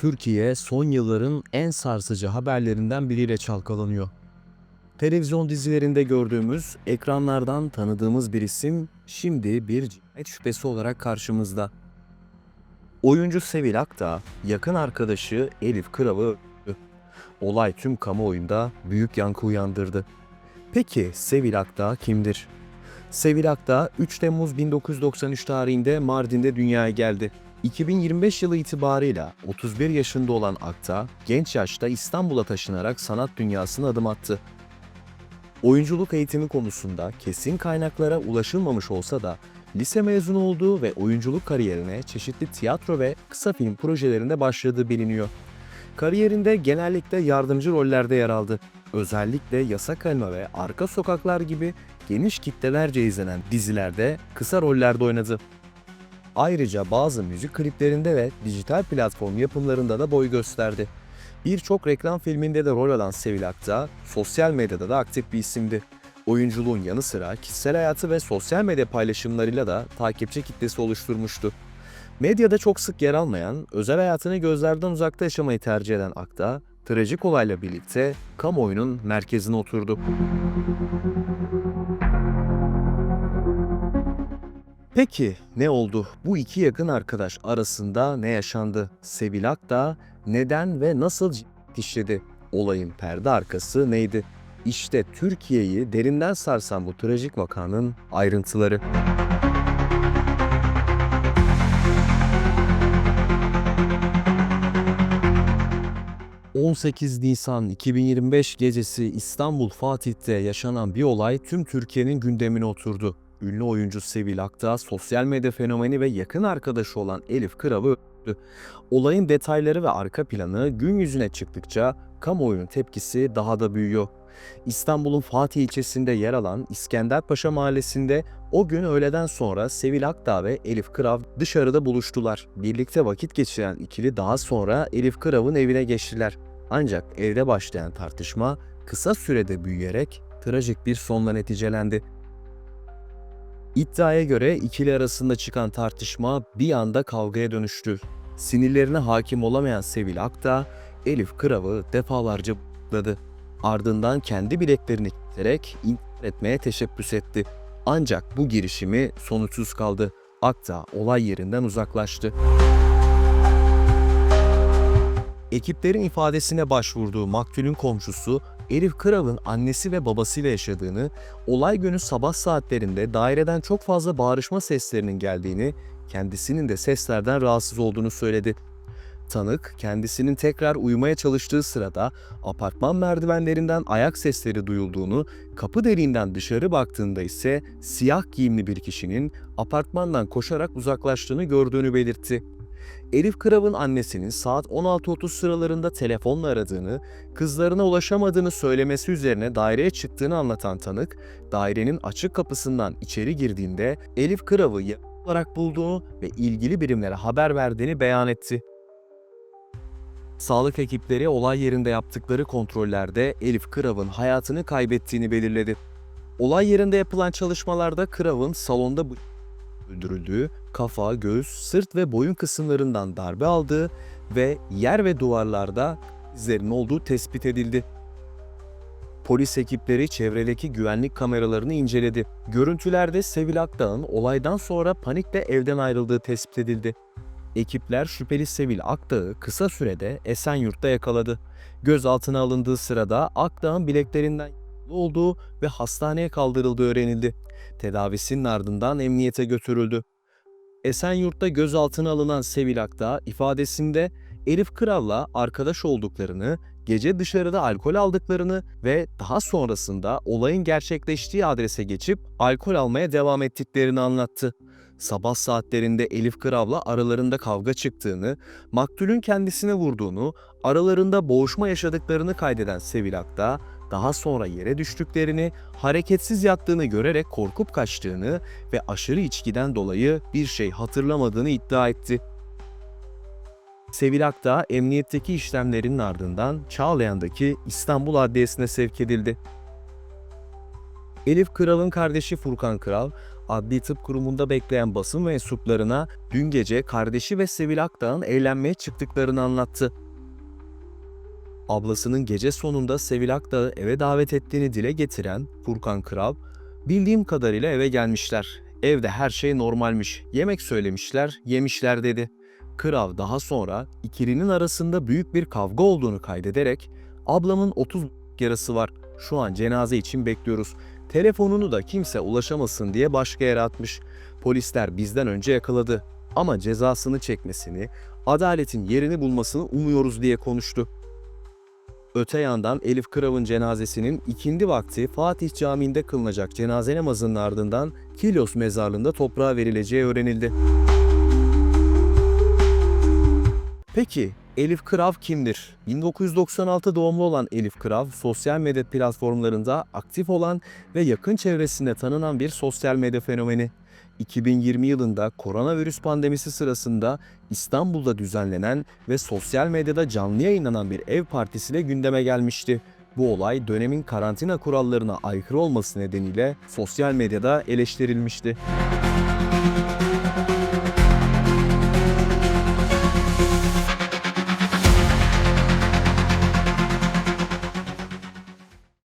Türkiye son yılların en sarsıcı haberlerinden biriyle çalkalanıyor. Televizyon dizilerinde gördüğümüz, ekranlardan tanıdığımız bir isim şimdi bir cinayet şüphesi olarak karşımızda. Oyuncu Sevil Akdağ, yakın arkadaşı Elif Kırav'ı. Olay tüm kamuoyunda büyük yankı uyandırdı. Peki Sevil Akdağ kimdir? Sevil Akdağ 3 Temmuz 1993 tarihinde Mardin'de dünyaya geldi. 2025 yılı itibarıyla 31 yaşında olan Akta, genç yaşta İstanbul'a taşınarak sanat dünyasına adım attı. Oyunculuk eğitimi konusunda kesin kaynaklara ulaşılmamış olsa da lise mezunu olduğu ve oyunculuk kariyerine çeşitli tiyatro ve kısa film projelerinde başladığı biliniyor. Kariyerinde genellikle yardımcı rollerde yer aldı. Özellikle Yasak Elma ve Arka Sokaklar gibi geniş kitlelerce izlenen dizilerde kısa rollerde oynadı. Ayrıca bazı müzik kliplerinde ve dijital platform yapımlarında da boy gösterdi. Birçok reklam filminde de rol alan Sevil Akta, sosyal medyada da aktif bir isimdi. Oyunculuğun yanı sıra kişisel hayatı ve sosyal medya paylaşımlarıyla da takipçi kitlesi oluşturmuştu. Medyada çok sık yer almayan, özel hayatını gözlerden uzakta yaşamayı tercih eden Akta, trajik olayla birlikte kamuoyunun merkezine oturdu. Peki ne oldu? Bu iki yakın arkadaş arasında ne yaşandı? Sevil Akdağ neden ve nasıl işledi? Olayın perde arkası neydi? İşte Türkiye'yi derinden sarsan bu trajik vakanın ayrıntıları. ...18 Nisan 2025 gecesi İstanbul Fatih'te yaşanan bir olay tüm Türkiye'nin gündemine oturdu. Ünlü oyuncu Sevil Akdağ, sosyal medya fenomeni ve yakın arkadaşı olan Elif Kırav'ı öldürdü. Olayın detayları ve arka planı gün yüzüne çıktıkça kamuoyunun tepkisi daha da büyüyor. İstanbul'un Fatih ilçesinde yer alan İskenderpaşa mahallesinde o gün öğleden sonra Sevil Akdağ ve Elif Kırav dışarıda buluştular. Birlikte vakit geçiren ikili daha sonra Elif Kırav'ın evine geçtiler. Ancak evde başlayan tartışma kısa sürede büyüyerek trajik bir sonla neticelendi. İddiaya göre ikili arasında çıkan tartışma bir anda kavgaya dönüştü. Sinirlerine hakim olamayan Sevil Akta, Elif Kırav'ı defalarca bıkladı. Ardından kendi bileklerini kilitleyerek intihar etmeye teşebbüs etti. Ancak bu girişimi sonuçsuz kaldı. Akta olay yerinden uzaklaştı. Ekiplerin ifadesine başvurduğu maktulün komşusu Elif Kırav'ın annesi ve babasıyla yaşadığını, olay günü sabah saatlerinde daireden çok fazla bağırışma seslerinin geldiğini, kendisinin de seslerden rahatsız olduğunu söyledi. Tanık, kendisinin tekrar uyumaya çalıştığı sırada apartman merdivenlerinden ayak sesleri duyulduğunu, kapı deliğinden dışarı baktığında ise siyah giyimli bir kişinin apartmandan koşarak uzaklaştığını gördüğünü belirtti. Elif Kırav'ın annesinin saat 16.30 sıralarında telefonla aradığını, kızlarına ulaşamadığını söylemesi üzerine daireye çıktığını anlatan tanık, dairenin açık kapısından içeri girdiğinde Elif yakın olarak bulduğunu ve ilgili birimlere haber verdiğini beyan etti. Sağlık ekipleri olay yerinde yaptıkları kontrollerde Elif Kırav'ın hayatını kaybettiğini belirledi. Olay yerinde yapılan çalışmalarda Kırav'ın salonda öldürüldüğü, kafa, göğüs, sırt ve boyun kısımlarından darbe aldığı ve yer ve duvarlarda izlerin olduğu tespit edildi. Polis ekipleri çevredeki güvenlik kameralarını inceledi. Görüntülerde Sevil Akdağ'ın olaydan sonra panikle evden ayrıldığı tespit edildi. Ekipler şüpheli Sevil Akdağ'ı kısa sürede Esenyurt'ta yakaladı. Gözaltına alındığı sırada Akdağ'ın bileklerinden olduğu ve hastaneye kaldırıldığı öğrenildi. Tedavisinin ardından emniyete götürüldü. Esenyurt'ta gözaltına alınan Sevil Akdağ ifadesinde Elif Kral'la arkadaş olduklarını, gece dışarıda alkol aldıklarını ve daha sonrasında olayın gerçekleştiği adrese geçip alkol almaya devam ettiklerini anlattı. Sabah saatlerinde Elif Kırav'la aralarında kavga çıktığını, maktulün kendisine vurduğunu, aralarında boğuşma yaşadıklarını kaydeden Sevil Akdağ, daha sonra yere düştüklerini, hareketsiz yattığını görerek korkup kaçtığını ve aşırı içkiden dolayı bir şey hatırlamadığını iddia etti. Sevil Akdağ emniyetteki işlemlerinin ardından Çağlayan'daki İstanbul Adliyesi'ne sevk edildi. Elif Kral'ın kardeşi Furkan Kral, Adli Tıp Kurumu'nda bekleyen basın mensuplarına dün gece kardeşi ve Sevil Akdağ'ın eğlenmeye çıktıklarını anlattı. Ablasının gece sonunda Sevil Akdağ'ı eve davet ettiğini dile getiren Furkan Kral, bildiğim kadarıyla eve gelmişler. Evde her şey normalmiş. Yemek söylemişler, yemişler dedi. Kral daha sonra ikilinin arasında büyük bir kavga olduğunu kaydederek ablamın 30 yarası var. Şu an cenaze için bekliyoruz. Telefonunu da kimse ulaşamasın diye başka yere atmış. Polisler bizden önce yakaladı. Ama cezasını çekmesini, adaletin yerini bulmasını umuyoruz diye konuştu. Öte yandan Elif Kırav'ın cenazesinin ikindi vakti Fatih Camii'nde kılınacak cenaze namazının ardından Kilyos mezarlığında toprağa verileceği öğrenildi. Peki Elif Kırav kimdir? 1996 doğumlu olan Elif Kırav, sosyal medya platformlarında aktif olan ve yakın çevresinde tanınan bir sosyal medya fenomeni. 2020 yılında koronavirüs pandemisi sırasında İstanbul'da düzenlenen ve sosyal medyada canlı yayınlanan bir ev partisiyle gündeme gelmişti. Bu olay dönemin karantina kurallarına aykırı olması nedeniyle sosyal medyada eleştirilmişti.